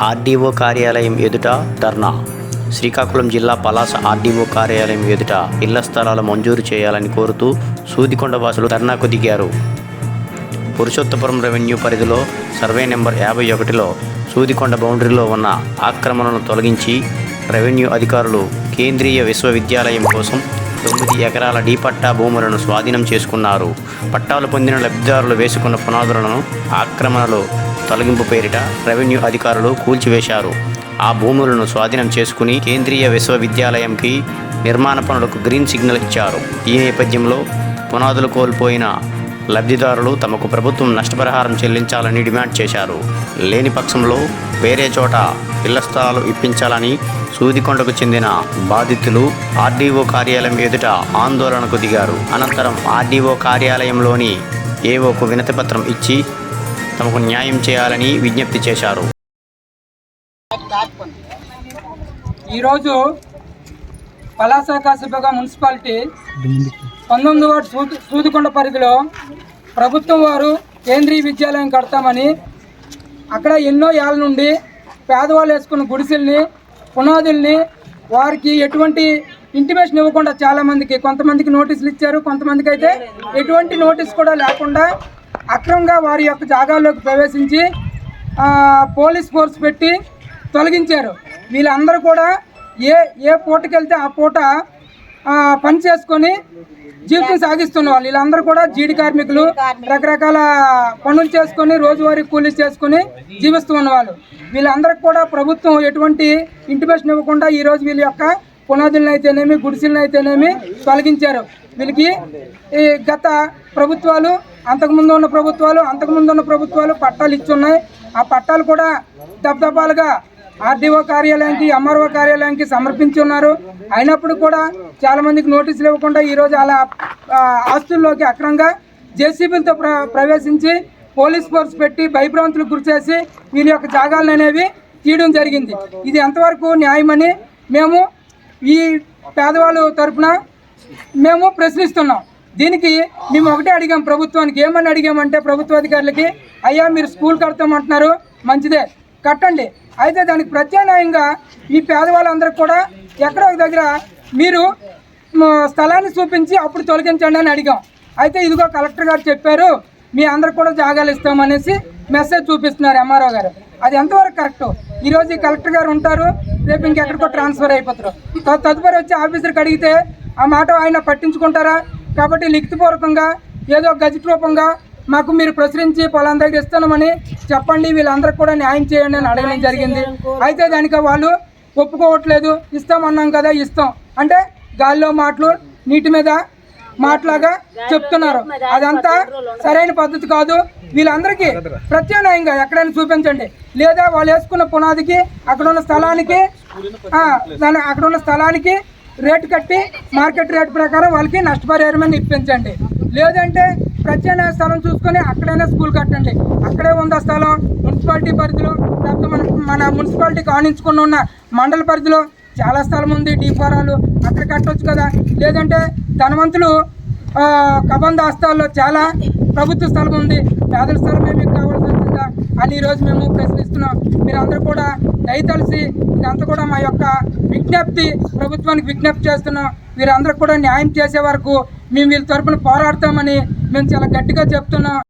RDO కార్యాలయం ఎదుట ధర్నా. శ్రీకాకుళం జిల్లా పలాస ఆర్డీఓ కార్యాలయం ఎదుట ఇళ్ళ స్థలాలు మంజూరు చేయాలని కోరుతూ సూదికొండ వాసులు ధర్నాకు దిగారు. పురుషోత్తపురం రెవెన్యూ పరిధిలో సర్వే నెంబర్ యాభై ఒకటిలో సూదికొండ బౌండరీలో ఉన్న ఆక్రమణను తొలగించి రెవెన్యూ అధికారులు కేంద్రీయ విశ్వవిద్యాలయం కోసం తొమ్మిది ఎకరాల డీ పట్టా భూములను స్వాధీనం చేసుకున్నారు. పట్టాలు పొందిన లబ్ధిదారులు వేసుకున్న పునాదులను ఆక్రమణలో తొలగింపు పేరిట రెవెన్యూ అధికారులు కూల్చివేశారు. ఆ భూములను స్వాధీనం చేసుకుని కేంద్రీయ విశ్వవిద్యాలయంకి నిర్మాణ పనులకు గ్రీన్ సిగ్నల్ ఇచ్చారు. ఈ నేపథ్యంలో పునాదులు కోల్పోయిన లబ్ధిదారులు తమకు ప్రభుత్వం నష్టపరిహారం చెల్లించాలని డిమాండ్ చేశారు. లేని పక్షంలో వేరే చోట ఇళ్ళ స్థలాలు ఇప్పించాలని సూదికొండకు చెందిన బాధితులు ఆర్డీఓ కార్యాలయం ఎదుట ఆందోళనకు దిగారు. అనంతరం ఆర్డీఓ కార్యాలయంలోని ఏవోకు వినతిపత్రం ఇచ్చి తమకు న్యాయం చేయాలని విజ్ఞప్తి చేశారు. ఈరోజు పలాస కాసిపగా మున్సిపాలిటీ పంతొమ్మిది వార్డు సూది సూదికొండ పరిధిలో ప్రభుత్వం వారు కేంద్రీయ విద్యాలయం కడతామని అక్కడ ఎన్నో ఏళ్ళ నుండి పేదవాళ్ళు వేసుకున్న గుడిసెల్ని పునాదుల్ని వారికి ఎటువంటి ఇంటిమేషన్ ఇవ్వకుండా చాలామందికి కొంతమందికి నోటీసులు ఇచ్చారు కొంతమందికి అయితే ఎటువంటి నోటీస్ కూడా లేకుండా అక్రమంగా వారి యొక్క జాగాల్లోకి ప్రవేశించి పోలీస్ ఫోర్స్ పెట్టి తొలగించారు. వీళ్ళందరూ కూడా ఏ ఏ పూటకి వెళ్తే ఆ పూట పని చేసుకొని జీవితం సాగిస్తున్న వాళ్ళు. వీళ్ళందరూ కూడా జీడి కార్మికులు రకరకాల పనులు చేసుకొని రోజువారీ కూలీ చేసుకొని జీవిస్తూ ఉన్నవాళ్ళు వీళ్ళందరికి కూడా ప్రభుత్వం ఎటువంటి ఇంటిమేషన్ ఇవ్వకుండా ఈరోజు వీళ్ళ యొక్క పునాదులను అయితేనేమి గుడిసెలను అయితేనేమి తొలగించారు. వీళ్ళకి ఈ గత ప్రభుత్వాలు అంతకుముందు ఉన్న ప్రభుత్వాలు అంతకుముందు ఉన్న ప్రభుత్వాలు పట్టాలు ఇచ్చున్నాయి. ఆ పట్టాలు కూడా దబ్దబాలుగా ఆర్డీఓ కార్యాలయానికి ఎంఆర్ఓ కార్యాలయానికి సమర్పించి ఉన్నారు అయినప్పుడు కూడా చాలామందికి నోటీసులు ఇవ్వకుండా ఈరోజు అలా ఆస్తుల్లోకి అక్రంగా జేసీబీలతో ప్ర ప్రవేశించి పోలీస్ ఫోర్స్ పెట్టి భయభ్రాంతులకు గురిచేసి వీళ్ళ యొక్క జాగాలను అనేవి తీయడం జరిగింది. ఇది ఎంతవరకు న్యాయమని మేము ఈ పేదవాళ్ళ తరపున మేము ప్రశ్నిస్తున్నాం. దీనికి మేము ఒకటే అడిగాం ప్రభుత్వానికి ఏమని అడిగామంటే ప్రభుత్వ అధికారులకి అయ్యా మీరు స్కూల్ కడతామంటున్నారు మంచిదే కట్టండి. అయితే దానికి ప్రత్యామ్నాయంగా ఈ పేదవాళ్ళందరికీ కూడా ఎక్కడో ఒక దగ్గర మీరు స్థలాన్ని చూపించి అప్పుడు తొలగించండి అని అడిగాం. అయితే ఇదిగో కలెక్టర్ గారు చెప్పారు మీ అందరు కూడా జాగాలు ఇస్తామనేసి మెసేజ్ చూపిస్తున్నారు ఎంఆర్ఓ గారు. అది ఎంతవరకు కరెక్ట్? ఈరోజు ఈ కలెక్టర్ గారు ఉంటారు రేపు ఇంకెక్కడికో ట్రాన్స్ఫర్ అయిపోతారు. తదుపరి వచ్చి ఆఫీసర్కి అడిగితే ఆ మాట ఆయన పట్టించుకుంటారా? కాబట్టి లిఖితపూర్వకంగా ఏదో గజెట్ రూపంగా మాకు మీరు ప్రచురించి పొలం దగ్గర ఇస్తామని చెప్పండి వీళ్ళందరికీ కూడా న్యాయం చేయండి అని అడగడం జరిగింది. అయితే దానికి వాళ్ళు ఒప్పుకోవట్లేదు ఇస్తామన్నాం కదా ఇస్తాం. అంటే గాల్లో మాటలు నీటి మీద మాటలాగా చెప్తున్నారు. అదంతా సరైన పద్ధతి కాదు. వీళ్ళందరికీ ప్రత్యామ్నాయంగా ఎక్కడైనా చూపించండి. లేదా వాళ్ళు వేసుకున్న పునాదికి అక్కడ ఉన్న స్థలానికి దాని అక్కడ ఉన్న స్థలానికి రేటు కట్టి మార్కెట్ రేట్ ప్రకారం వాళ్ళకి నష్టపరిహారం ఇప్పించండి. లేదంటే ప్రత్యామ్నాయ స్థలం చూసుకొని అక్కడైనా స్కూల్ కట్టండి. అక్కడే ఉందా స్థలం? మున్సిపాలిటీ పరిధిలో లేకపోతే మన మన మున్సిపాలిటీకి ఆనించుకుని ఉన్న మండల పరిధిలో చాలా స్థలం ఉంది డీఫారాలు అక్కడ కట్టొచ్చు కదా. లేదంటే ధనవంతులు కబంధ హస్తాల్లో చాలా ప్రభుత్వ స్థలం ఉంది. పేదల స్థలం ఏమి అని ఈరోజు మేము ప్రశ్నిస్తున్నాం. మీరందరూ కూడా దయతలిసి ఇదంతా కూడా మా యొక్క విజ్ఞప్తి ప్రభుత్వానికి విజ్ఞప్తి చేస్తున్నాం. వీరందరూ కూడా న్యాయం చేసే వరకు మేము వీళ్ళ తరపున పోరాడతామని మేము చాలా గట్టిగా చెప్తున్నాం.